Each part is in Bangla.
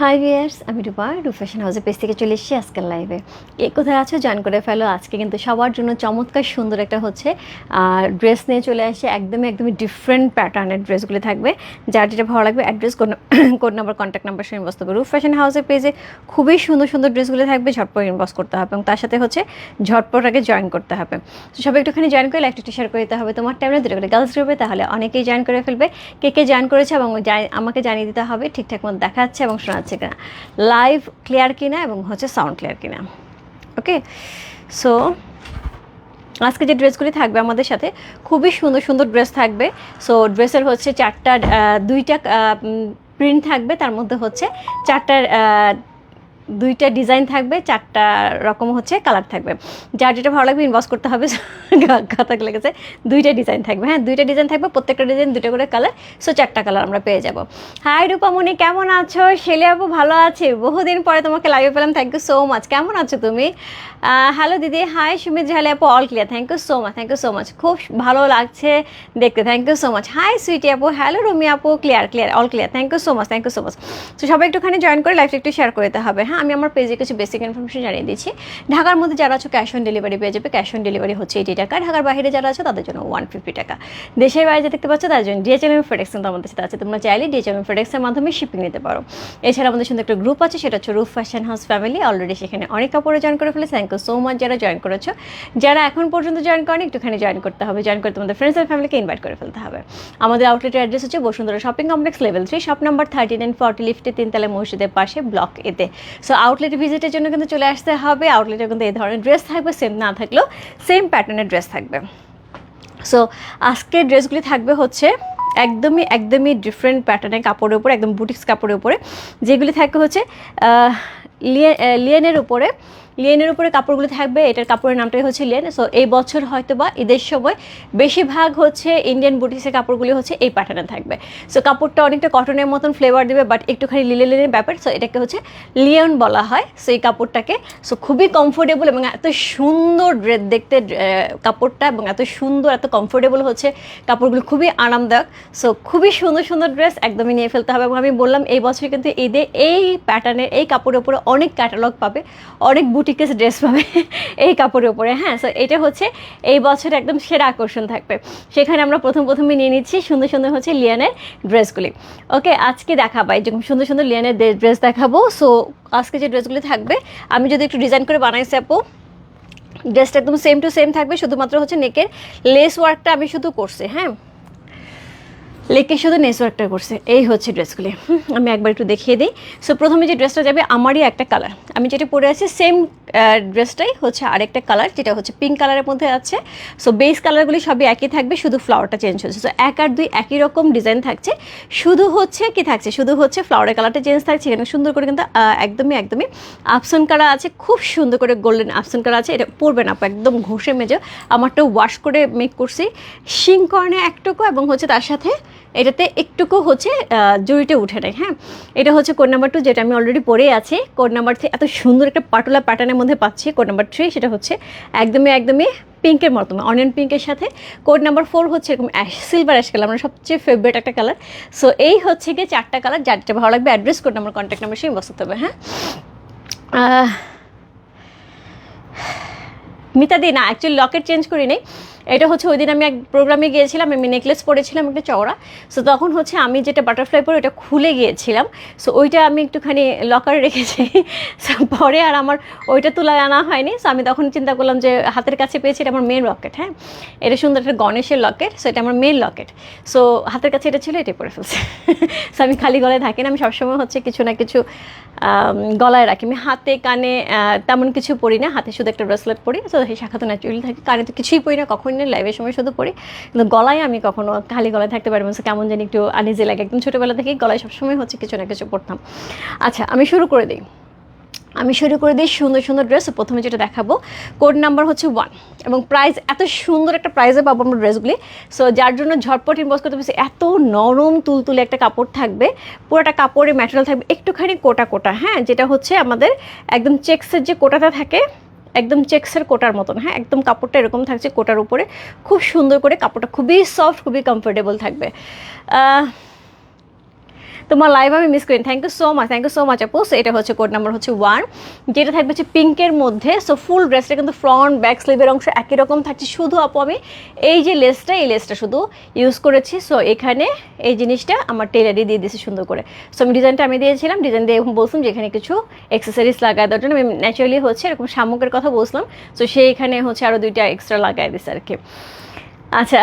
হাই ভিয়ার্স আমি রূপা রূপ ফ্যাশন হাউসের পেজ থেকে চলে এসেছি আজকের লাইভে কে কোথায় আছো জয়েন করে ফেলো, আজকে কিন্তু সবার জন্য চমৎকার সুন্দর একটা হচ্ছে আর ড্রেস নিয়ে চলে আসে একদমই একদমই ডিফারেন্ট প্যাটার্নের ড্রেসগুলি থাকবে। যার যেটা ভালো লাগবে address code code number contact number সঙ্গে বসতে হবে রূপ ফ্যাশন হাউসের পেজে খুবই সুন্দর সুন্দর ড্রেসগুলি থাকবে, ঝটপট ইনবক্স করতে হবে। এবং তার সাথে হচ্ছে, ঝটপট আগে জয়েন করতে হবে। তো সবাই একটুখানি জয়েন করে লাইকটা শেয়ার করে দিতে হবে। তোমার টাইমে দুটো করে গার্লস গ্রুপে তাহলে অনেকেই জয়েন করে ফেলবে। কে কে জয়েন করেছে এবং আমাকে জানিয়ে দিতে হবে। ঠিকঠাক মতো দেখাচ্ছে এবং শোনাচ্ছে কিনা লাইভ ক্লিয়ার কিনা এবং হচ্ছে সাউন্ড ক্লিয়ার কিনা? ওকে সো আজকে যে ড্রেসগুলি থাকবে আমাদের সাথে, খুবই সুন্দর সুন্দর ড্রেস থাকবে। সো ড্রেসের হচ্ছে চারটা দুইটা প্রিন্ট থাকবে। তার মধ্যে হচ্ছে চারটা দুইটা ডিজাইন থাকবে, চারটা রকম হচ্ছে কালার থাকবে। যার যেটা ভালো লাগবে ইনভেস্ট করতে হবে, কথা লেগেছে। দুইটা ডিজাইন থাকবে হ্যাঁ দুইটা ডিজাইন থাকবে, প্রত্যেকটা ডিজাইন দুটো করে কালার সো চারটা কালার আমরা পেয়ে যাব। হাই রূপামণি, কেমন আছো? শেলে আপু ভালো আছে, বহুদিন পরে তোমাকে লাইভে পেলাম থ্যাংক ইউ সো মাচ কেমন আছো তুমি? হ্যালো দিদি। হাই সুমিত ঝালে আপু all clear thank you so much thank you so much খুব ভালো লাগছে দেখতে thank you so much hi Sweety আপু হ্যালো রুমি আপু clear clear all clear thank you so much thank you so much তো সবাই একটুখানি জয়েন করে লাইফটা একটু শেয়ার করে দিতে হবে হ্যাঁ? আমি আমার পেজে কিছু বেসিক ইনফরমেশন জানিয়ে দিচ্ছি। ঢাকার মধ্যে যারা আছো ক্যাশ অন ডেলিভারি পেয়ে যাবে। ক্যাশ অন ডেলিভারি হচ্ছে এইটি টাকা ঢাকার বাইরে যারা আছে, তাদের জন্য ওয়ান ফিফটি টাকা। দেশের বাইরে দেখতে পাচ্ছ তার জন্য ডিএচএম ফেডেক্স কিন্তু আমাদের সাথে আছে। তোমরা চাইলে ডিএচএম ফেডেক্সের মাধ্যমে শিপিং নিতে পারো। এছাড়া আমাদের সুন্দর একটা গ্রুপ আছে, সেটা হচ্ছে Roof Fashion House family already সেখানে অনেক কাপড়ে জয়েন করে ফেলেছে। থ্যাংক ইউ সো মাচ যারা জয়েন করেছ। যারা এখন পর্যন্ত জয়েন করেনি, একটুখানি জয়েন করতে হবে। জয়েন করে তোমাদের ফ্রেন্ডস অ্যান্ড ফ্যামিলিকে ইনভাইট করে ফেলতে হবে। আমাদের আউটলেটের অ্যাড্রেস হচ্ছে Bashundhara shopping complex level three shop number thirty nine forty লিফটে তিনতলা মসজিদের পাশে ব্লক এতে সো আউটলেট ভিজিটের জন্য কিন্তু চলে আসতে হবে। আউটলেটে কিন্তু এই ধরনের ড্রেস থাকবে সেম না থাকলেও সেম প্যাটার্নের ড্রেস থাকবে। সো আজকে ড্রেসগুলি থাকবে হচ্ছে একদমই একদমই ডিফারেন্ট প্যাটার্নের কাপড়ের উপরে, একদম বুটিক্স কাপড়ের উপরে। যেগুলি থাকবে হচ্ছে লিয়ে- লিয়েনের উপরে। লিয়েনের উপরে কাপড়গুলো থাকবে, এটার কাপড়ের নামটাই হচ্ছে লিয়েন। সো এই বছর হয়তো বা ঈদের সময় বেশিরভাগ হচ্ছে ইন্ডিয়ান বুটিক্সের কাপড়গুলি হচ্ছে এই প্যাটার্নে থাকবে। সো কাপড়টা অনেকটা কটনের মতন ফ্লেভার দেবে বাট একটুখানি লিলে লিলের ব্যাপার সো এটাকে হচ্ছে লিয়ন বলা হয়। সো এই কাপড়টাকে সো খুবই কমফোর্টেবল এবং এত সুন্দর ড্রেস দেখতে কাপড়টা এবং এত সুন্দর, এত কমফোর্টেবল হচ্ছে কাপড়গুলো, খুবই আরামদায়ক। সো খুবই সুন্দর সুন্দর ড্রেস একদমই নিয়ে ফেলতে হবে এবং আমি বললাম, এই বছর কিন্তু ঈদে এই প্যাটার্নের এই কাপড়ের উপরে অনেক ক্যাটালগ পাবে, অনেক বুটিকেস ড্রেস পাবে এই কাপড়ের উপরে হ্যাঁ? সো এটা হচ্ছে এই বছর একদম সেরা আকর্ষণ থাকবে। সেখানে আমরা প্রথম প্রথমে নিয়ে নিচ্ছি সুন্দর সুন্দর হচ্ছে লিয়ানের ড্রেসগুলি ওকে আজকে দেখাবো যেরকম সুন্দর সুন্দর লিয়ানের ড্রেস দেখাবো। সো আজকে যে ড্রেসগুলি থাকবে, আমি যদি একটু ডিজাইন করে বানাইছি আপু ড্রেসটা একদম সেম টু সেম থাকবে, শুধুমাত্র হচ্ছে নেকের লেস ওয়ার্কটা আমি শুধু করছি হ্যাঁ? লেকে শুধু নেসওয়ার্কটা করছে। এই হচ্ছে ড্রেসগুলি। আমি একবার একটু দেখিয়ে দিই। সো প্রথমে যে ড্রেসটা যাবে, আমারই একটা কালার আমি যেটা পরে আছি সেম ড্রেসটাই হচ্ছে আরেকটা কালার যেটা হচ্ছে পিঙ্ক কালারের মধ্যে আছে। সো বেস কালারগুলি সবই একই থাকবে, শুধু ফ্লাওয়ারটা চেঞ্জ হচ্ছে। সো এক আর দুই একই রকম ডিজাইন থাকছে। শুধু হচ্ছে কি থাকছে? শুধু হচ্ছে ফ্লাওয়ারের কালারটা চেঞ্জ থাকছে। এখানে সুন্দর করে কিন্তু একদমই একদমই আপসন কারা আছে। খুব সুন্দর করে গোল্ডেন আপসন কারা আছে। এটা পরবে না একদম ঘষে মেজে। আমারটা ওয়াশ করে মেক করছি। শিং কর্নে একটুকু এবং হচ্ছে তার সাথে এটাতে একটুকু হচ্ছে জড়িতে উঠে নেয় হ্যাঁ? এটা হচ্ছে কোড নাম্বার টু যেটা আমি অলরেডি পরে আছি। কোড নাম্বার থ্রি এত সুন্দর একটা পাটোলা প্যাটার্নের মধ্যে পাচ্ছি কোড নাম্বার থ্রি সেটা হচ্ছে একদমই একদমই পিঙ্কের মতো অনিয়ন পিঙ্কের সাথে। কোড নাম্বার ফোর হচ্ছে এরকম অ্যাশ সিলভার অ্যাশ কালার আমার সবচেয়ে ফেভারিট একটা কালার সো এই হচ্ছে গিয়ে চারটা কালার যার যেটা ভালো লাগবে address code number contact number সেই বসাতে হবে হ্যাঁ? আহ, মিতা দি না অ্যাকচুয়ালি লকেট চেঞ্জ করি নেই এটা হচ্ছে ওই দিন আমি এক প্রোগ্রামে গিয়েছিলাম, আমি নেকলেস পরেছিলাম একটা চওড়া। সো তখন হচ্ছে আমি যেটা বাটারফ্লাই পরে ওটা খুলে গিয়েছিলাম। সো ওইটা আমি একটুখানি লকারে রেখেছি। সো পরে আর আমার ওইটা তুলে আনা হয়নি। সো আমি তখন চিন্তা করলাম যে হাতের কাছে পেয়েছি, এটা আমার মেন লকেট হ্যাঁ? এটা সুন্দর একটা গণেশের লকেট সো এটা আমার মেন লকেট সো হাতের কাছে এটা ছিল, এটাই পরে ফেলছে। সো আমি খালি গলায় থাকি না, আমি সবসময় হচ্ছে কিছু না কিছু গলায় রাখি। আমি হাতে, কানে তেমন কিছু পরি না। হাতে শুধু একটা ব্রেসলেট পরি। তো সেই শাখা তো ন্যাচুরালি থাকে কানে তো কিছুই পরি না কখনই না লাইভের সময় শুধু পরি কিন্তু গলায় আমি কখনো খালি গলায় থাকতে পারি মানে কেমন জানি একটু আনিজে লাগে। একদম ছোটোবেলা থেকেই গলায় সবসময় হচ্ছে কিছু না কিছু পরতাম আচ্ছা আমি শুরু করে দিই। আমি শুরু করে দিই সুন্দর সুন্দর ড্রেস প্রথমে যেটা দেখাবো কোড নাম্বার হচ্ছে ওয়ান এবং প্রাইস এত সুন্দর একটা প্রাইসে পাবো আমরা ড্রেসগুলি সো যার জন্য ঝটপট ইনবক্স করতে পারছি এত নরম তুলতুলে একটা কাপড় থাকবে। পুরোটা কাপড়ের ম্যাটেরিয়াল থাকবে। একটুখানি কোটা কোটা হ্যাঁ? যেটা হচ্ছে আমাদের একদম চেক্সের যে কোটাটা থাকে একদম চেক্সের কোটার মতন হ্যাঁ? একদম কাপড়টা এরকম থাকছে কোটার উপরে। খুব সুন্দর করে কাপড়টা খুবই সফট খুবই কমফোর্টেবল থাকবে। তোমার লাইভ আমি মিস করি thank you so much thank you so much আপু So, এটা হচ্ছে কোড নাম্বার হচ্ছে ওয়ান যেটা থাকবে হচ্ছে পিঙ্কের মধ্যে। সো ফুল ড্রেসটা কিন্তু ফ্রন্ট ব্যাক স্লিভের অংশ একই রকম থাকছে। শুধু আপু আমি এই যে লেসটা এই লেসটা শুধু ইউজ করেছি। সো এখানে এই জিনিসটা আমার টেলারই দিয়ে দিয়েছি সুন্দর করে। সো আমি ডিজাইনটা আমি দিয়েছিলাম। ডিজাইন দিয়ে এখন বলছিলাম যে এখানে কিছু অ্যাক্সেসরিজ লাগায় দেওয়ার জন্য। আমি ন্যাচারালি হচ্ছে এরকম শামুকের কথা বলছিলাম। সো সে এখানে হচ্ছে আরও দুইটা এক্সট্রা লাগাই দিছে আর কি আচ্ছা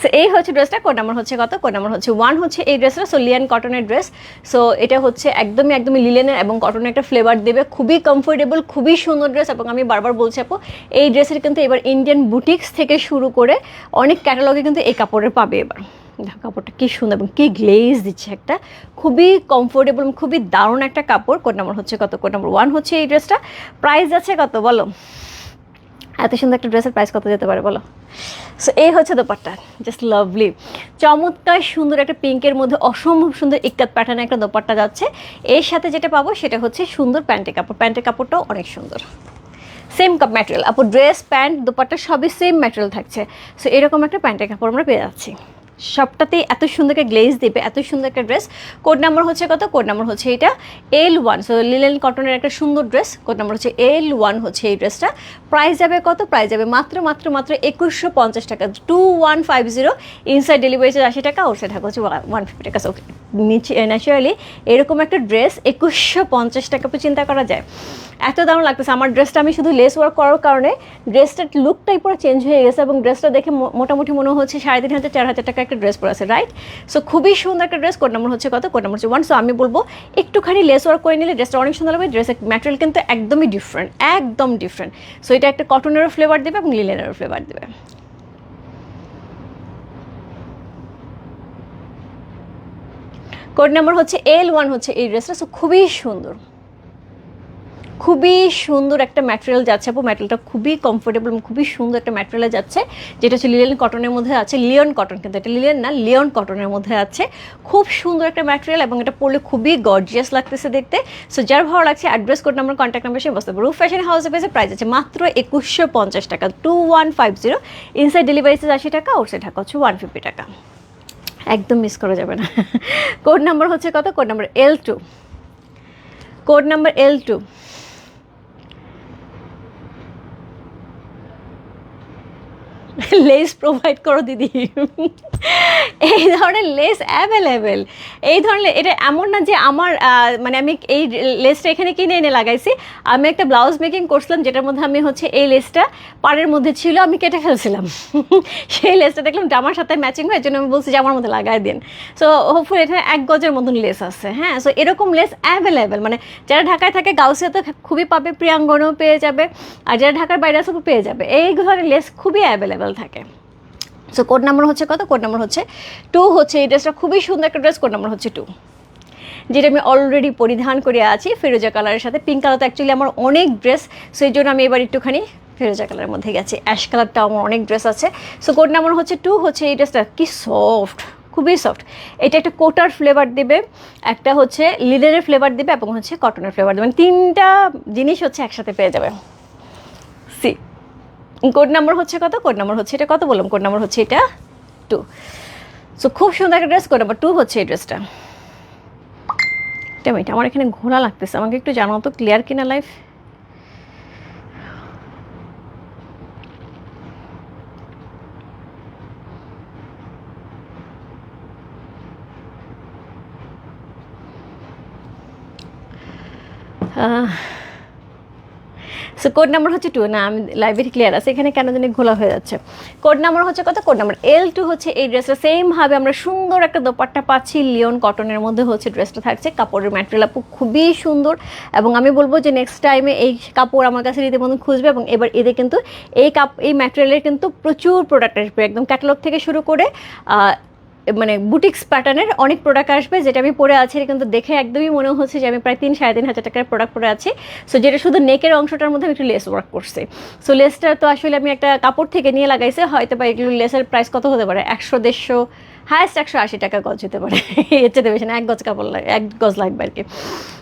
সো এই হচ্ছে ড্রেসটা কোড নাম্বার হচ্ছে কত? কোড নাম্বার হচ্ছে ওয়ান হচ্ছে এই ড্রেসটা সো লিয়ান কটনের ড্রেস সো এটা হচ্ছে একদমই একদমই লিলেনের এবং কটনের একটা ফ্লেভার দেবে। খুবই কমফোর্টেবল খুবই সুন্দর ড্রেস এবং আমি বারবার বলছি আপু, এই ড্রেসের কিন্তু এবার ইন্ডিয়ান বুটিক্স থেকে শুরু করে অনেক ক্যাটালগে কিন্তু এই কাপড়ের পাবে এবার। কাপড়টা কী সুন্দর এবং কী গ্লেজ দিচ্ছে একটা। খুবই কমফোর্টেবল খুবই দারুণ একটা কাপড়। কোড নাম্বার হচ্ছে কত? কোড নাম্বার ওয়ান হচ্ছে এই ড্রেসটা প্রাইস আছে কত? বলো। এত সুন্দর একটা ড্রেসের প্রাইস কত যেতে পারে বলো? সো এই হচ্ছে দোপাট্টা জাস্ট লাভলি চমৎকার সুন্দর একটা পিঙ্কের মধ্যে অসম্ভব সুন্দর ইক্কাত প্যাটার্নে একটা দোপাট্টা যাচ্ছে। এর সাথে যেটা পাবো সেটা হচ্ছে সুন্দর প্যান্টের কাপড়। প্যান্টের কাপড়টাও অনেক সুন্দর। সেম কাপ ম্যাটেরিয়াল আপু ড্রেস প্যান্ট দোপাট্টা সবই সেম ম্যাটেরিয়াল থাকছে। সো এরকম একটা প্যান্টের কাপড় আমরা পেয়ে যাচ্ছি। সবটাতেই এত সুন্দর একটা গ্লেজ দেবে, এত সুন্দর একটা ড্রেস কোড নাম্বার হচ্ছে কত? কোড নাম্বার হচ্ছে এটা এল ওয়ান সো লিলেন কটনের একটা সুন্দর ড্রেস কোড নাম্বার হচ্ছে এল ওয়ান হচ্ছে এই ড্রেসটা প্রাইস যাবে কত? প্রাইস যাবে মাত্র মাত্র মাত্র একুশশো পঞ্চাশ টাকা। Two one five zero inside delivery charge আশি টাকা ওর থাকা হচ্ছে ওয়ান ফিফটি টাকা। সো নিচে ন্যাচারালি এরকম একটা ড্রেস একুশশো পঞ্চাশ টাকা চিন্তা করা যায়। এত দারুণ লাগতেছে। আমার ড্রেসটা আমি শুধু লেস ওয়ার্ক করার কারণে ড্রেসটার লুকটাই পুরো চেঞ্জ হয়ে গেছে এবং ড্রেসটা দেখে মোটামুটি মনে হচ্ছে সাড়ে তিন হাজার, চার হাজার টাকা একটা ড্রেস পরে আছে রাইট সো খুবই সুন্দর একটা ড্রেস কোড নাম্বার হচ্ছে কত? কোড নাম্বার হচ্ছে ওয়ান সো আমি বলব একটুখানি লেস ওয়ার্ক করে নিলে ড্রেসটা অনেক সুন্দর লাগবে ড্রেসের ম্যাটেরিয়াল কিন্তু একদমই ডিফারেন্ট একদম ডিফারেন্ট সো এটা একটা কটনেরও ফ্লেভার দেবে এবং লিলেনেরও ফ্লেভার দেবে। কোড নাম্বার হচ্ছে এল ওয়ান হচ্ছে এই ড্রেসটা সো খুবই সুন্দর। খুবই সুন্দর একটা ম্যাটেরিয়াল যাচ্ছে আপু। ম্যাটেরিয়ালটা খুবই কমফোর্টেবল এবং খুবই সুন্দর একটা ম্যাটেরিয়াল যাচ্ছে, যেটা হচ্ছে লিলেন কটনের মধ্যে আছে। লিওন কটন কিন্তু এটা লিলেন না লিওন কটনের মধ্যে আছে। খুব সুন্দর একটা ম্যাটেরিয়াল এবং এটা পরলে খুবই গর্জিয়াস লাগতেছে দেখতে। সো যার ভালো লাগছে address code number contact number সে বসতে রুফ ফ্যাশন হাউসে পেয়েছে প্রাইস আছে মাত্র একুশশো পঞ্চাশ টাকা two one five zero inside delivery charge আশি টাকা ওর সাইড টাকা হচ্ছে ওয়ান ফিফটি টাকা। একদম মিস করা যাবে না। কোড নাম্বার হচ্ছে কত? Code number L two code number L two less provide করো, দিদি। এই ধরনের লেস অ্যাভেলেবেল এই ধরনের, এটা এমন না যে আমার মানে আমি এই লেসটা এখানে কিনে এনে লাগাইছি। আমি একটা ব্লাউজ মেকিং করছিলাম, যেটার মধ্যে আমি হচ্ছে এই লেসটা পাড়ের মধ্যে ছিল, আমি কেটে ফেলছিলাম। সেই লেসটা দেখলাম জামার সাথে ম্যাচিং হয় জন্য আমি বলছি জামার মধ্যে লাগাই দিন। সো হোপফুলি এখানে এক গজের মতন লেস আছে হ্যাঁ? সো এরকম লেস অ্যাভেলেবেল মানে যারা ঢাকায় থাকে গাউসিয়া তো খুবই পাবে, প্রিয়াঙ্গনও পেয়ে যাবে। আর যারা ঢাকার বাইরে আছে পেয়ে যাবে। এই ধরনের লেস খুবই অ্যাভেলেবেল থাকে। সো কোড নাম্বার হচ্ছে কত? কোড নাম্বার হচ্ছে টু হচ্ছে এই ড্রেসটা খুবই সুন্দর একটা ড্রেস কোড নাম্বার হচ্ছে টু যেটা আমি অলরেডি পরিধান করে আছি, ফিরোজা কালারের সাথে। পিঙ্ক কালার তো অ্যাকচুয়ালি আমার অনেক ড্রেস সো এই জন্য আমি এবার একটুখানি ফিরোজা কালারের মধ্যে গেছি। অ্যাশ কালারটাও আমার অনেক ড্রেস আছে। সো কোড নাম্বার হচ্ছে টু হচ্ছে এই ড্রেসটা কি সফট খুবই সফট এটা একটা কোটার ফ্লেভার দেবে, একটা হচ্ছে লিডারের ফ্লেভার দেবে, এবং হচ্ছে কটনের ফ্লেভার দেবে। তিনটা জিনিস হচ্ছে একসাথে পেয়ে যাবে। সি কোড নাম্বার হচ্ছে কত? কোড নাম্বার হচ্ছে এটা কত বললাম? কোড নাম্বার হচ্ছে এটা টু সো খুব সুন্দর একটা ড্রেস কোড নাম্বার টু হচ্ছে এই ড্রেসটা এটা আমার এখানে ঘোলা লাগতেছে। আমাকে একটু জানাও তো ক্লিয়ার কিনা লাইফ সো কোড নাম্বার হচ্ছে টু না আমি লাইব্রেরি ক্লিয়ার আছে। এখানে কেন জানি ঘোলা হয়ে যাচ্ছে। কোড নাম্বার হচ্ছে কত? কোড নাম্বার এল টু হচ্ছে এই ড্রেসটা সেমভাবে আমরা সুন্দর একটা দোপাট্টা পাচ্ছি। লিওন কটনের মধ্যে হচ্ছে ড্রেসটা থাকছে। কাপড়ের ম্যাটেরিয়াল আপু খুবই সুন্দর। এবং আমি বলব যে নেক্সট টাইমে এই কাপড় আমার কাছে রীতিমতো খুঁজবে এবং এবার এদের কিন্তু এই কাপ এই ম্যাটেরিয়ালের কিন্তু প্রচুর প্রোডাক্ট আসবে। একদম ক্যাটালগ থেকে শুরু করে মানে বুটিক্স প্যাটার্নের অনেক প্রোডাক্ট আসবে, যেটা আমি পরে আছি কিন্তু দেখে একদমই মনে হচ্ছে যে আমি প্রায় তিন সাড়ে তিন হাজার টাকার প্রোডাক্ট পরে আছি। সো যেটা শুধু নেকের অংশটার মধ্যে আমি একটু লেস ওয়ার্ক করছি। সো লেসটা তো আসলে আমি একটা কাপড় থেকে নিয়ে লাগাইছে হয়তো বা এগুলো লেসের প্রাইস কত হতে পারে? একশো, দেড়শো হায়েস্ট একশো আশি টাকা গজ হতে পারে। এর চেয়ে বেশি না, এক গজ কাপড় লাগে, এক গজ লাগবে আর কি।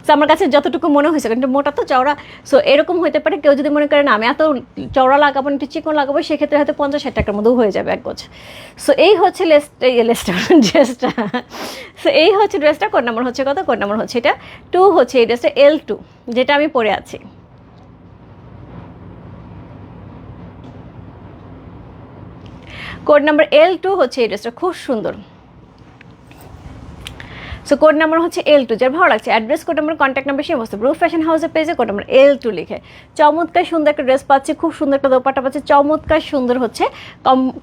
সো আমার কাছে যতটুকু মনে হয়েছে কিন্তু মোটা তো চওড়া সো এরকম হতে পারে, কেউ যদি মনে করে, না, আমি এত চওড়া লাগাবো একটু চিকন লাগাবো, সেক্ষেত্রে হয়তো পঞ্চাশ ষাট টাকার মধ্যেও হয়ে যাবে এক গোছ সো এই হচ্ছে লেসটা এই লেসটা ড্রেসটা সো এই হচ্ছে ড্রেসটা কোড নাম্বার হচ্ছে কত? কোড নাম্বার হচ্ছে এটা টু হচ্ছে এই ড্রেসটা এল টু যেটা আমি পরে আছি। কোড নাম্বার এল টু হচ্ছে এই ড্রেসটা। খুব সুন্দর। সো কোড নাম্বার হচ্ছে এল টু যার ভালো লাগছে। Address code number contact number সেই অবস্থা ব্রু ফ্যাশন হাউসের পেজে কোড নাম্বার এল টু লিখে। চমৎকার সুন্দর একটা ড্রেস পাচ্ছে, খুব সুন্দর একটা দোপাটা পাচ্ছে। চমৎকার সুন্দর হচ্ছে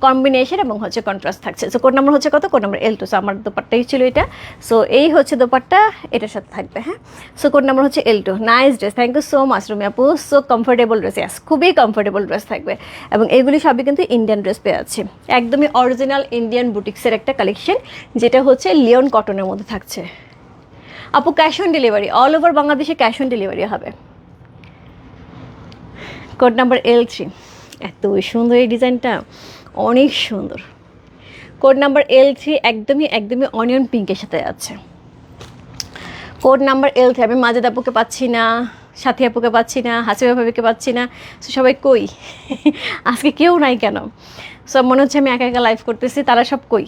কম্বিনেশন এবং হচ্ছে কন্ট্রাস্ট থাকছে। সো কোড নাম্বার হচ্ছে কত? Code number L two so আমার দোপাট্টাই ছিল এটা। সো এই হচ্ছে দোপাট্টা, এটার সাথে থাকবে হ্যাঁ? সো কোড নাম্বার হচ্ছে L two nice dress thank you so much Rumi আপু। সো কমফোর্টেবল ড্রেস ইয়াস খুবই কমফোর্টেবল ড্রেস থাকবে। এবং এগুলি সবই কিন্তু ইন্ডিয়ান ড্রেস পেয়ে আছে একদমই অরিজিনাল ইন্ডিয়ান বুটিক্সের একটা কালেকশন যেটা হচ্ছে লিওন কটনের মধ্যে থাকছে। আপু cash on delivery all over বাংলাদেশে ক্যাশ অন ডেলিভারি হবে। কোড নাম্বার এল থ্রি এত সুন্দর এই ডিজাইনটা অনেক সুন্দর। কোড নাম্বার এল থ্রি একদমই একদমই অনিয়ন পিঙ্কের সাথে আছে। কোড নাম্বার এল থ্রি আমি মাজেদ আপুকে পাচ্ছি না সাথী আপুকে পাচ্ছি না হাসিবা ভাবিকে পাচ্ছি না। So, সবাই কই? আজকে কেউ নাই কেন? সব মনে হচ্ছে আমি একা একা লাইভ করতেছি তারা সব কই?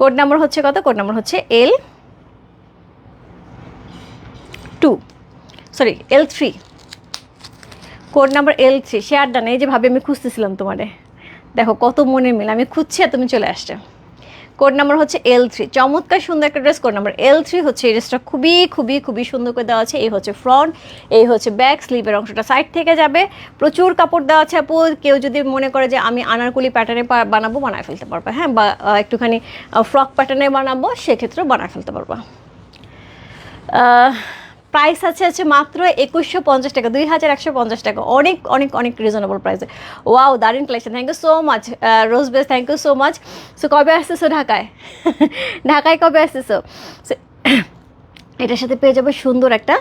কোড নাম্বার হচ্ছে কত? কোড নাম্বার হচ্ছে L two sorry L three code number L three share done এই যে ভাবে, আমি খুঁজতেছিলাম তোমারে। দেখো, কত মনের মিল। আমি খুঁজছি আর তুমি চলে আসছে। কোড নাম্বার হচ্ছে এল থ্রি চমৎকার সুন্দর একটা dress code number L three হচ্ছে, এই ড্রেসটা খুবই খুবই খুবই সুন্দর করে দেওয়া আছে। এই হচ্ছে ফ্রন্ট এই হচ্ছে ব্যাক স্লিভের অংশটা সাইড থেকে যাবে। প্রচুর কাপড় দেওয়া আছে আপু। কেউ যদি মনে করে যে আমি আনারকুলি প্যাটার্নে বানাবো, বানায় ফেলতে পারবে। হ্যাঁ বা একটুখানি ফ্রক প্যাটার্নে বানাবো, সেক্ষেত্রেও বানায় ফেলতে পারবা। প্রাইস আছে আছে মাত্র একুশশো পঞ্চাশ টাকা, দুই হাজার একশো পঞ্চাশ টাকা। অনেক অনেক অনেক রিজনেবল প্রাইসে ওয়াও দারুণ collection thank you so much Rose base thank you so much so কবে আসতেছো ঢাকায়? ঢাকায় কবে আসতেছো? এটার সাথে পেয়ে যাবে সুন্দর একটা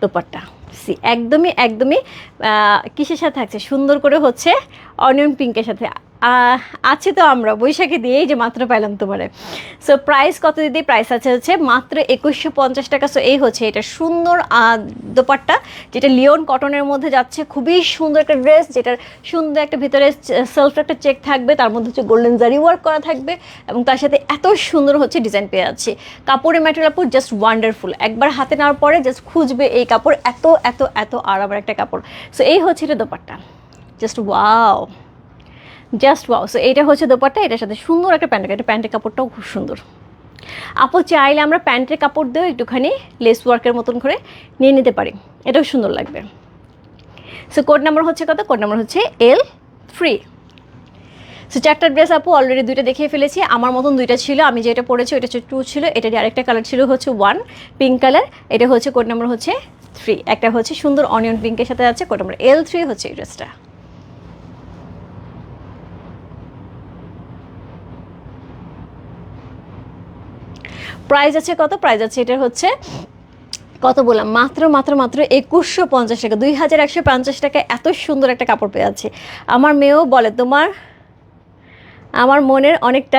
দোপাট্টা। সি একদমই একদমই কিসের সাথে থাকছে? সুন্দর করে হচ্ছে অনিয়ন পিঙ্কের সাথে। আছে তো আমরা, বৈশাখে দিয়েই যে মাত্র পাইলাম তোমারে। সো প্রাইস কত দিদি? প্রাইস আছে হচ্ছে মাত্র একুশশো পঞ্চাশ টাকা। সো এই হচ্ছে এটা সুন্দর দোপাট্টা, যেটা লিওন কটনের মধ্যে যাচ্ছে। খুবই সুন্দর একটা ড্রেস, যেটার সুন্দর একটা ভিতরে সেলফ একটা চেক থাকবে। তার মধ্যে হচ্ছে গোল্ডেন জারি ওয়ার্ক করা থাকবে এবং তার সাথে এত সুন্দর হচ্ছে ডিজাইন পেয়ে যাচ্ছে। কাপড়ের ম্যাটেরিয়াল পুর জাস্ট ওয়ান্ডারফুল একবার হাতে নেওয়ার পরে জাস্ট খুঁজবে এই কাপড়, এত এত এত আরামের একটা কাপড়। সো এই হচ্ছে এটা dupatta. Just wow just wow so এইটা হচ্ছে দোপাট্টা, এটার সাথে সুন্দর একটা প্যান্ট, এটা প্যান্টের কাপড়টাও খুব সুন্দর। আপু চাইলে আমরা প্যান্টের কাপড় দিয়েও একটুখানি লেস ওয়ার্কের মতন করে নিয়ে নিতে পারি। এটাও সুন্দর লাগবে। সো কোড নাম্বার হচ্ছে কত? কোড নাম্বার হচ্ছে এল ফ্রি সো চারটা ড্রেস আপু অলরেডি দুইটা দেখিয়ে ফেলেছি। আমার মতন দুইটা ছিল, আমি যেটা পরেছি ওটা হচ্ছে টু ছিল, এটারই আরেকটা কালার ছিল হচ্ছে ওয়ান পিঙ্ক কালার এটা হচ্ছে কোড নাম্বার হচ্ছে থ্রি একটা হচ্ছে সুন্দর অনিয়ন পিঙ্কের সাথে আছে কোড নাম্বার এল থ্রি হচ্ছে এই ড্রেসটা প্রাইস আছে কত? প্রাইস আছে এটা হচ্ছে কত বললাম? মাত্র মাত্র মাত্র একুশশো পঞ্চাশ টাকা। দুই হাজার একশো পঞ্চাশ টাকা এত সুন্দর একটা কাপড় পেয়ে আছে আমার মেয়েও বলে, তোমার, আমার মনের অনেকটা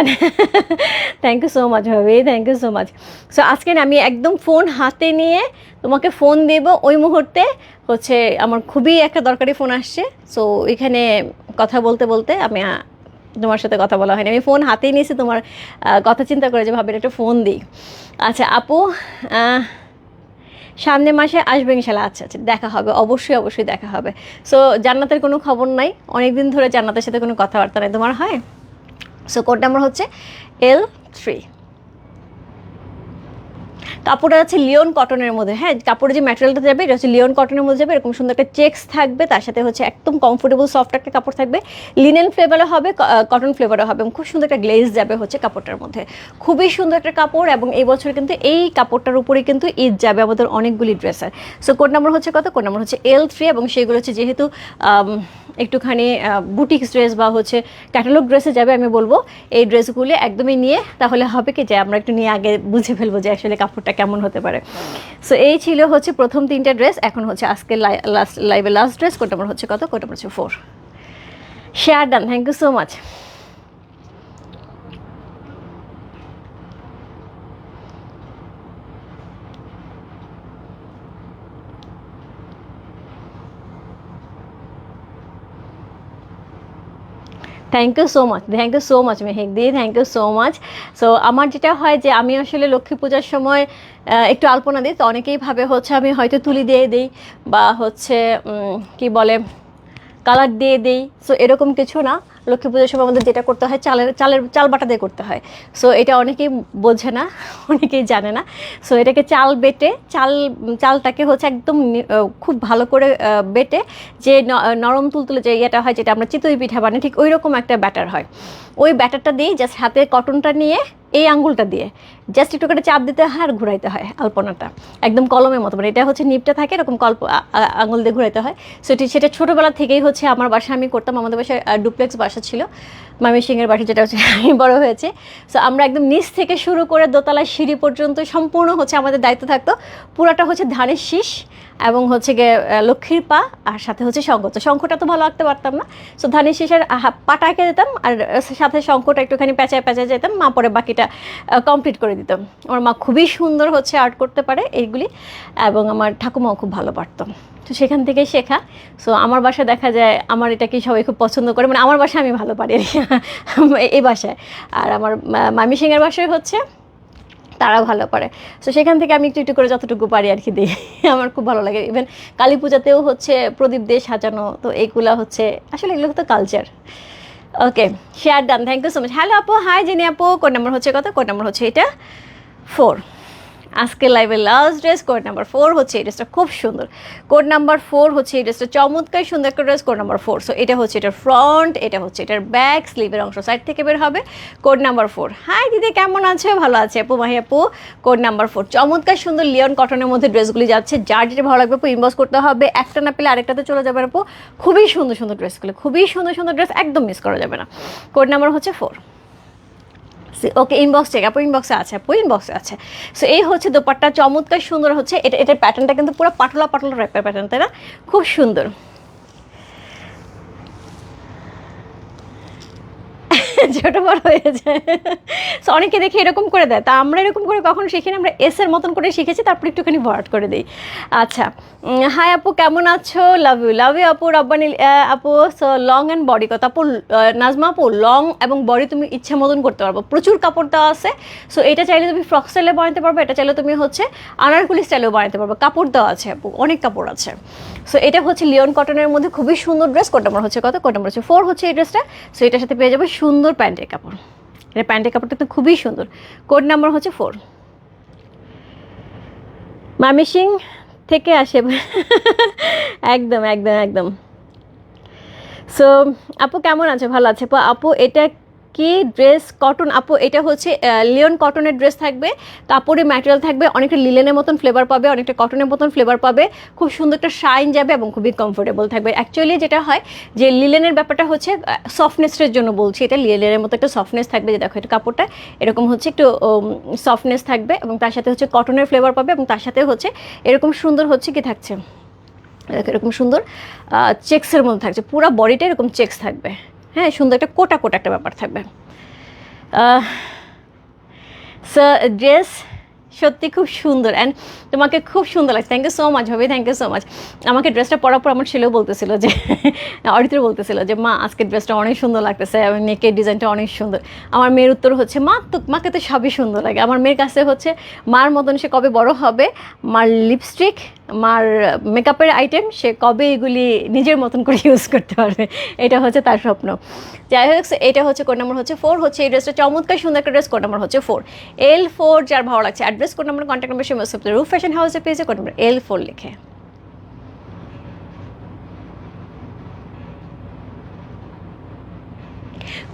থ্যাংক ইউ সো মাচ ভাবি thank you so much so আজকে আমি একদম ফোন হাতে নিয়ে তোমাকে ফোন দেব। ওই মুহূর্তে হচ্ছে আমার খুবই একটা দরকারি ফোন আসছে। সো এখানে কথা বলতে বলতে আমি তোমার সাথে কথা বলা হয়নি। আমি ফোন হাতেই নিয়েছি তোমার কথা চিন্তা করে যে ভাবের একটা ফোন দিই। আচ্ছা আপু সামনে মাসে আসবে ইনশাল্লাহ। আচ্ছা আচ্ছা দেখা হবে। অবশ্যই অবশ্যই দেখা হবে। সো জান্নাতের কোনো খবর নাই। অনেকদিন ধরে জান্নাতের সাথে কোনো কথাবার্তা নেই। তোমার হয়? সো কোড নাম্বার হচ্ছে এল থ্রি কাপড়টা আছে লিওন কটনের মধ্যে। হ্যাঁ কাপড়ের যে ম্যাটেরিয়ালটা যাবে, এটা হচ্ছে লিওন কটনের মধ্যে যাবে, এরকম সুন্দর একটা চেক্স থাকবে, তার সাথে হচ্ছে একদম কমফোর্টেবল সফট একটা কাপড় থাকবে। লিনেন ফ্লেভারও হবে কটন ফ্লেভারও হবে, এবং খুব সুন্দর একটা গ্লেজ যাবে হচ্ছে কাপড়টার মধ্যে। খুবই সুন্দর একটা কাপড়, এবং এই বছর কিন্তু এই কাপড়টার উপরেই কিন্তু ঈদ যাবে আমাদের অনেকগুলি ড্রেসের সো কোড নাম্বার হচ্ছে কত? কোড নাম্বার হচ্ছে এল থ্রি এবং সেগুলো হচ্ছে যেহেতু একটুখানি বুটিক্স ড্রেস বা হচ্ছে ক্যাটালগ ড্রেসে যাবে, আমি বলব, এই ড্রেসগুলি একদমই নিয়ে, তাহলে হবে কি যে আমরা একটু নিয়ে আগে বুঝে ফেলব যে আসলে কাপড়টা কেমন হতে পারে। সো এই ছিল হচ্ছে প্রথম তিনটা ড্রেস এখন হচ্ছে আজকে লাস্ট লাইভে লাস্ট ড্রেস কোটা হচ্ছে কত কোটা হচ্ছে four share done thank you so much thank you so much thank you so much Mehek the thank you so much so আমার যেটা হয় যে আমি আসলে লক্ষ্মী পূজার সময় একটু আলপনা দিই। তো অনেকেই ভাবে হচ্ছে আমি হয়তো তুলি দিয়ে দিই বা হচ্ছে কি বলে কালার দিয়ে দিই। সো এরকম কিছু না। লক্ষ্মী পুজোর সময় আমাদের যেটা করতে হয়, চালের চালের, চাল বাটা দিয়ে করতে হয়। সো এটা অনেকেই বোঝে না, অনেকেই জানে না। সো এটাকে চাল বেটে, চাল, চালটাকে হচ্ছে একদম খুব ভালো করে বেটে যে নরম তুলতুলে যে ইয়েটা হয়, যেটা আমরা চিতই পিঠা বানাই, ঠিক ওই রকম একটা ব্যাটার হয়। ওই ব্যাটারটা দিয়ে জাস্ট হাতে কটনটা নিয়ে এই আঙ্গুলটা দিয়ে। জাস্ট একটু করে চাপ দিতে হয় আর ঘুরাইতে হয় আলপনাটা। একদম কলমের মতো মানে এটা হচ্ছে নিপটা থাকে, এরকম কল্প আঙুল দিয়ে ঘুরাইতে হয়। সো এটি সেটা ছোটোবেলা থেকেই হচ্ছে আমার বাসায় আমি করতাম, আমাদের বাসায় ডুপ্লেক্স বাসা ছিল সিংয়ের বাসা যেটা হচ্ছে আমি বড় হয়েছে। সো আমরা একদম নিচ থেকে শুরু করে দোতলায় সিঁড়ি পর্যন্ত সম্পূর্ণ হচ্ছে আমাদের দায়িত্ব থাকতো। পুরাটা হচ্ছে ধানের শীষ এবং হচ্ছে গিয়ে লক্ষ্মীর পা আর সাথে হচ্ছে শঙ্খ। তো শঙ্খটা তো ভালো আঁকতে পারতাম না। সো ধানের শেষের পাটা এঁকে দিতাম আর সাথে শঙ্খটা একটুখানি পেঁচায় পেঁচায় যেতাম, মা পরে বাকিটা কমপ্লিট করে দিতাম। আমার মা খুবই সুন্দর হচ্ছে আর্ট করতে পারে এইগুলি এবং আমার ঠাকুমাও খুব ভালো পারতাম তো সেখান থেকেই শেখা। সো আমার বাসায় দেখা যায়, আমার এটাকে সবাই খুব পছন্দ করে। মানে আমার বাসায় আমি ভালো পারি এই বাসায়। আর আমার মামি সিংয়ের বাসায় হচ্ছে তারা ভালো পারে তো সেখান থেকে আমি একটু একটু করে যতটুকু পারি আর কি দিই। আমার খুব ভালো লাগে। ইভেন কালী পূজাতেও হচ্ছে প্রদীপ দিয়ে সাজানো, তো এগুলা হচ্ছে, আসলে এগুলো তো culture okay share done thank you so much hello আপু হাই জেনি আপু। কোন নম্বর হচ্ছে কত? কোন নম্বর হচ্ছে এটা? ফোর আজকে লাইভে last dress code number four হচ্ছে এই ড্রেসটা খুব সুন্দর। কোড নাম্বার ফোর হচ্ছে এই ড্রেসটা চমৎকার সুন্দর একটা dress code number four so এটা হচ্ছে এটার ফ্রন্ট এটা হচ্ছে এটার ব্যাক স্লিভের অংশ সাইড থেকে বের হবে। কোড নাম্বার ফোর হাই দিদি, কেমন আছে? ভালো আছে আপু, মাহি আপু। কোড নাম্বার ফোর চমৎকার সুন্দর লিওন কটনের মধ্যে ড্রেসগুলি যাচ্ছে। যার যেটা ভালো লাগবে আপু ইনবক্স করতে হবে। একটা না পেলে আরেকটাতে চলে যাবে আপু। খুবই সুন্দর সুন্দর ড্রেসগুলো খুবই সুন্দর সুন্দর ড্রেস একদম মিস করা যাবে না। কোড নাম্বার হচ্ছে ফোর ওকে ইনবক্স চেক আপু ইনবক্সে আছে আপু ইনবক্সে আছে। সো এই হচ্ছে দোপাট্টা। চমৎকার সুন্দর হচ্ছে। এটা, এটার প্যাটার্নটা কিন্তু পুরো পাটলা পাটলা টাইপের প্যাটার্ন তাই না? খুব সুন্দর। ছোট বড় হয়ে যায়। অনেকে দেখে এরকম করে দেয়। তা আমরা এরকম করে কখনো শিখি না আমরা এসের মতন করে শিখেছি, তারপর একটুখানি ভরাট করে দিই। আচ্ছা হাই আপু, কেমন আছো? লাভ ইউ লাভ ইউ আপু, রব্বানি আপু। লং অ্যান্ড বডি কথা। আপু নাজমা আপু লং এবং বডি তুমি ইচ্ছা মতন করতে পারব। প্রচুর কাপড় দেওয়া আছে। সো এটা চাইলে তুমি ফ্রক স্টাইলে বানাতে পারবে, এটা চাইলে তুমি হচ্ছে আনারকুলি স্টাইলেও বানাতে পারবে। কাপড় দেওয়া আছে আপু, অনেক কাপড় আছে। সো এটা হচ্ছে লিওন কটনের মধ্যে খুবই সুন্দর ড্রেস কোড নাম্বার হচ্ছে কত? কোড হচ্ছে ফোর হচ্ছে এই ড্রেসটা সো এটার সাথে পেয়ে যাবে সুন্দর প্যান্টের কাপড়। এটা প্যান্টের কাপড়টা তো খুবই সুন্দর। কোড নাম্বার হচ্ছে ফোর মামি সিং থেকে আসে। একদম একদম একদম। সো আপু কেমন আছে? ভালো আছে? আপু, এটা কি ড্রেস কটন আপু, এটা হচ্ছে লিওন কটনের ড্রেস থাকবে। কাপড়ের ম্যাটেরিয়াল থাকবে, অনেকটা লিলেনের মতন ফ্লেভার পাবে, অনেকটা কটনের মতন ফ্লেভার পাবে। খুব সুন্দর একটা শাইন যাবে এবং খুবই কমফোর্টেবল থাকবে। অ্যাকচুয়ালি যেটা হয়, যে লিলেনের ব্যাপারটা হচ্ছে সফটনেসের জন্য বলছি। এটা লিলেনের মতো একটা সফটনেস থাকবে, যে দেখো এটা কাপড়টা, এরকম হচ্ছে একটু সফটনেস থাকবে এবং তার সাথে হচ্ছে কটনের ফ্লেভার পাবে এবং তার সাথে হচ্ছে, এরকম সুন্দর হচ্ছে কি থাকছে? এরকম সুন্দর চেক্সের মধ্যে থাকছে। পুরো বডিটা এরকম চেক্স থাকবে। হ্যাঁ সুন্দর একটা কোটা কোটা একটা ব্যাপার থাকবে। ড্রেস সত্যি খুব সুন্দর অ্যান্ড তোমাকে খুব সুন্দর লাগছে। থ্যাংক ইউ সো মাচ ভাবি থ্যাংক ইউ সো মাচ আমাকে ড্রেসটা পরার পর আমার ছেলেও বলতেছিল যে, অরিত্র বলতেছিল যে, মা, আজকের ড্রেসটা অনেক সুন্দর লাগতেছে নেকের ডিজাইনটা অনেক সুন্দর। আমার মেয়ের উত্তর হচ্ছে, মা, তো, মাকে তো সবই সুন্দর লাগে। আমার মেয়ের কাছে হচ্ছে, মার মতন সে কবে বড় হবে? মার লিপস্টিক মার মেকআপের আইটেম সে কবে এগুলি নিজের মতন করে ইউজ করতে পারবে? এটা হচ্ছে তার স্বপ্ন। যাই হোক, এটা হচ্ছে কোড নাম্বার হচ্ছে ফোর হচ্ছে এই ড্রেসটা চমৎকার সুন্দর একটা ড্রেস কোড নাম্বার হচ্ছে ফোর এল ফোর যার ভালো লাগছে address code number contact number সে রুফ ফ্যাশন হাউসে পেয়েছে কোড নাম্বার এল ফোর লিখে।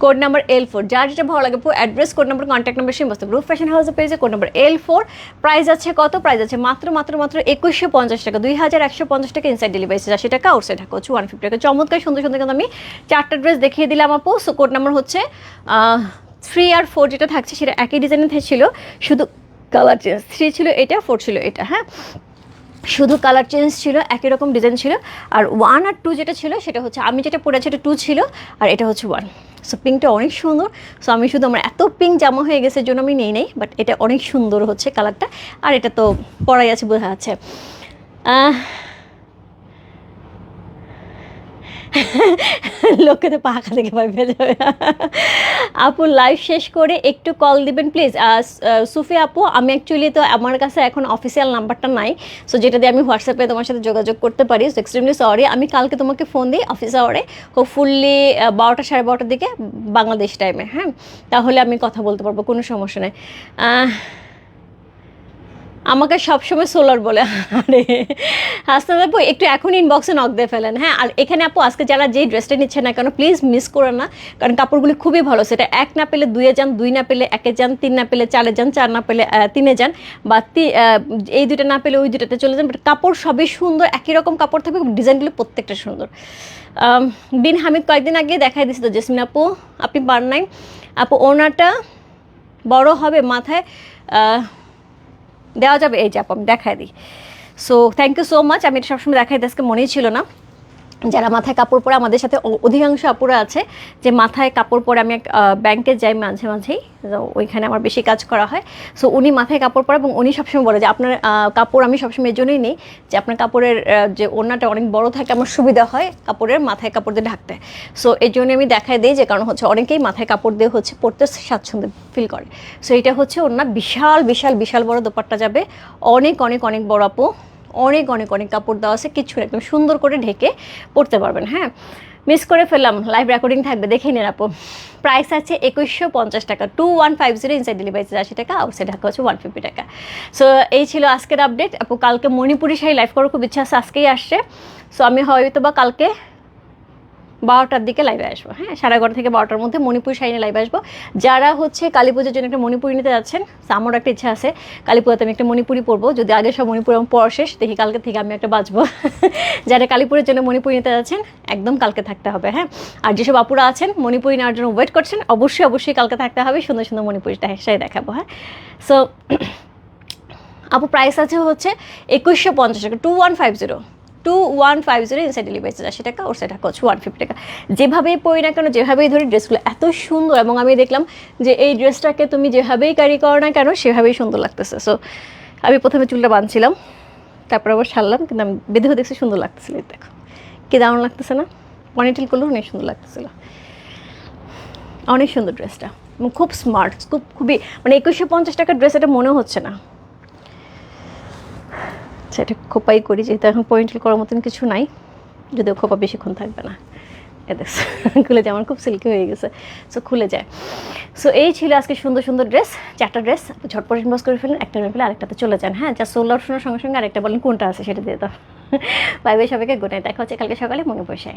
কোড নাম্বার এল ফোর যার যেটা ভালো লাগে address code number contact number same বসতে রুফ ফ্যাশন হাউসে পেয়েছে code number L four price আছে কত? প্রাইস আছে মাত্র মাত্র মাত্র একুশশো পঞ্চাশ টাকা। দুই হাজার একশো পঞ্চাশ টাকা ইনসাইড ডেলিভারি আশি টাকা আউটসাইড টাকা হচ্ছে ওয়ান ফিফটি টাকা। চমৎকার, সুন্দর সুন্দর কিন্তু আমি চারটা ড্রেস দেখিয়ে দিলাম আপু। সো কোড নাম্বার হচ্ছে থ্রি আর ফোর যেটা থাকছে, সেটা একই ডিজাইনের ছিল। শুধু কালার চেঞ্জ থ্রি ছিল এটা ফোর ছিল এটা হ্যাঁ? শুধু কালার চেঞ্জ ছিল, একই রকম ডিজাইন ছিল। আর ওয়ান আর টু যেটা ছিল, সেটা হচ্ছে আমি যেটা পরেছি এটা টু ছিল, আর এটা হচ্ছে ওয়ান সো পিঙ্কটা অনেক সুন্দর। সো আমি শুধু আমার এত পিঙ্ক জামা হয়ে গেছে জন্য আমি নেই নেই বাট এটা অনেক সুন্দর হচ্ছে কালারটা আর এটা তো পরাই আছে বোঝা যাচ্ছে লোকে তো পাখা থেকে ভয় পেয়ে যাবে। আপু লাইভ শেষ করে একটু কল দিবেন প্লিজ সুফি আপু, আমি অ্যাকচুয়ালি তো আমার কাছে এখন অফিসিয়াল নাম্বারটা নাই সো যেটা দিয়ে আমি হোয়াটসঅ্যাপে তোমার সাথে যোগাযোগ করতে পারি সো এক্সট্রিমলি সরি আমি কালকে তোমাকে ফোন দিই অফিস আওয়ারে হোপফুল্লি বারোটা সাড়ে বারোটার দিকে বাংলাদেশ টাইমে হ্যাঁ? তাহলে আমি কথা বলতে পারব, কোনো সমস্যা নেই। আমাকে সবসময় সোলার বলে, আরে হাসনাদ আপু, একটু এখন ইনবক্সে নক দিয়ে ফেলেন। হ্যাঁ আর এখানে আপু, আজকে যারা যেই ড্রেসটা নিচ্ছে না কেন প্লিজ মিস করে না, কারণ কাপড়গুলি খুবই ভালো। সেটা এক না পেলে দুয়ে যান, দুই না পেলে একে যান, তিন না পেলে চারে যান, চার না পেলে তিনে যান, বা এই দুইটা না পেলে ওই দুটাতে চলে যান। বাট কাপড় সবই সুন্দর, একই রকম কাপড় থাকবে ডিজাইনগুলো প্রত্যেকটা সুন্দর। বিন হামিদ কয়েকদিন আগে দেখাই দিছিল জেসমিন আপু, আপনি পার নাই। আপু ওনাটা বড় হবে মাথায় দেওয়া যাবে। এই যে আপু, আমি দেখাই দিই। So thank you so much আমি এটা সবসময় দেখাই আজকে মনেই ছিল না। যারা মাথায় কাপড় পরে আমাদের সাথে অধিকাংশ আপুরা আছে, যে মাথায় কাপড় পরে আমি ব্যাংকে যাই মাঝে মাঝেই ওইখানে আমার বেশি কাজ করা হয়। সো উনি মাথায় কাপড় পরে এবং উনি সবসময় বলে যে, আপনার কাপড় আমি সবসময় এই জন্যই নিই যে, আপনার কাপড়ের যে ওড়নাটা অনেক বড় থাকে, আমার সুবিধা হয় কাপড়ের মাথায় কাপড় দিয়ে ঢাকতে। সো এই জন্য আমি দেখাই দিই যে, কারণ হচ্ছে অনেকেই মাথায় কাপড় দিয়ে হচ্ছে পরতে স্বাচ্ছন্দ্য ফিল করে। সো এটা হচ্ছে ওড়না বিশাল বিশাল বিশাল বড় দোপাট্টা যাবে। অনেক অনেক অনেক বড় আপু। অনেক অনেক অনেক কাপড় দেওয়া আছে কিছু একদম সুন্দর করে ঢেকে পড়তে পারবেন হ্যাঁ? মিস করে ফেললাম লাইভ রেকর্ডিং থাকবে দেখে নিন আপু। প্রাইস আছে একুশশো পঞ্চাশ টাকা two one five zero inside delivery আশি টাকা আউটসাইড ঢাকা হচ্ছে ওয়ান ফিফটি টাকা। সো এই ছিল আজকের আপডেট আপু, কালকে মণিপুরি শাড়ি লাইভ করার খুব ইচ্ছা আছে, আজকেই আসছে। সো আমি হয়তো বা কালকে বারোটার দিকে লাইভে আসব। হ্যাঁ সাড়ে এগারো থেকে বারোটার মধ্যে মণিপুর শাড়ি লাইভে আসব। যারা হচ্ছে কালী পুজোর জন্য একটা মণিপুরি নিতে যাচ্ছেন আমার একটা ইচ্ছা আছে কালী পুজোতে আমি একটা মণিপুরি পরবো। যদি আগে সব মণিপুর আমার পড়া শেষ, দেখি কালকে থেকে আমি একটা বাঁচবো যারা কালীপুরের জন্য মণিপুরি নিতে যাচ্ছেন, একদম কালকে থাকতে হবে হ্যাঁ। আর যেসব আপুরা আছেন, মণিপুরি নেওয়ার জন্য ওয়েট করছেন, অবশ্যই অবশ্যই কালকে থাকতে হবে, সুন্দর সুন্দর মণিপুরিটা শাড়ি দেখাবো হ্যাঁ। সো আপু প্রাইস আছে হচ্ছে একুশশো পঞ্চাশ টাকা two one five zero two one five zero inside delivery আশি টাকা ওর সাইড টাকা ওয়ান ফিফটি টাকা। যেভাবেই পরি না কেন, যেভাবেই ধরি, ড্রেসগুলো এত সুন্দর এবং আমি দেখলাম যে এই ড্রেসটাকে তুমি যেভাবেই ক্যারি করো না কেন, সেভাবেই সুন্দর লাগতেছে। সো আমি প্রথমে চুলটা বাঁধছিলাম, তারপর আবার ছাড়লাম কিন্তু আমি বেঁধে দেখছি সুন্দর লাগতেছিল দেখো। কি দারুণ লাগতেছে না? পনিটেল করলেও অনেক সুন্দর লাগতেছিল। অনেক সুন্দর ড্রেসটা খুব স্মার্ট খুব খুবই মানে একুশশো পঞ্চাশ টাকার ড্রেস, এটা মনে হচ্ছে না। সেটা খোপাই করি, যেহেতু এখন পয়েন্টেল করার মতন কিছু নাই, যদিও খোপা বেশিক্ষণ থাকবে না। এদের খুলে যায়, আমার খুব সিল্কি হয়ে গেছে। সো খুলে যায়। সো এই ছিল আজকে সুন্দর সুন্দর ড্রেস চারটা ড্রেস ঝটপট ইনভেস্ট করে ফেলেন, একটা নিয়ে ফেলে আরেকটাতে চলে যান। হ্যাঁ যা সোলার শোনার সঙ্গে সঙ্গে আরেকটা বলেন কোনটা আছে সেটা দিয়ে দাও। বাই বাই সবাইকে গুড দেখা হচ্ছে কালকে সকালে, মনে পয়সা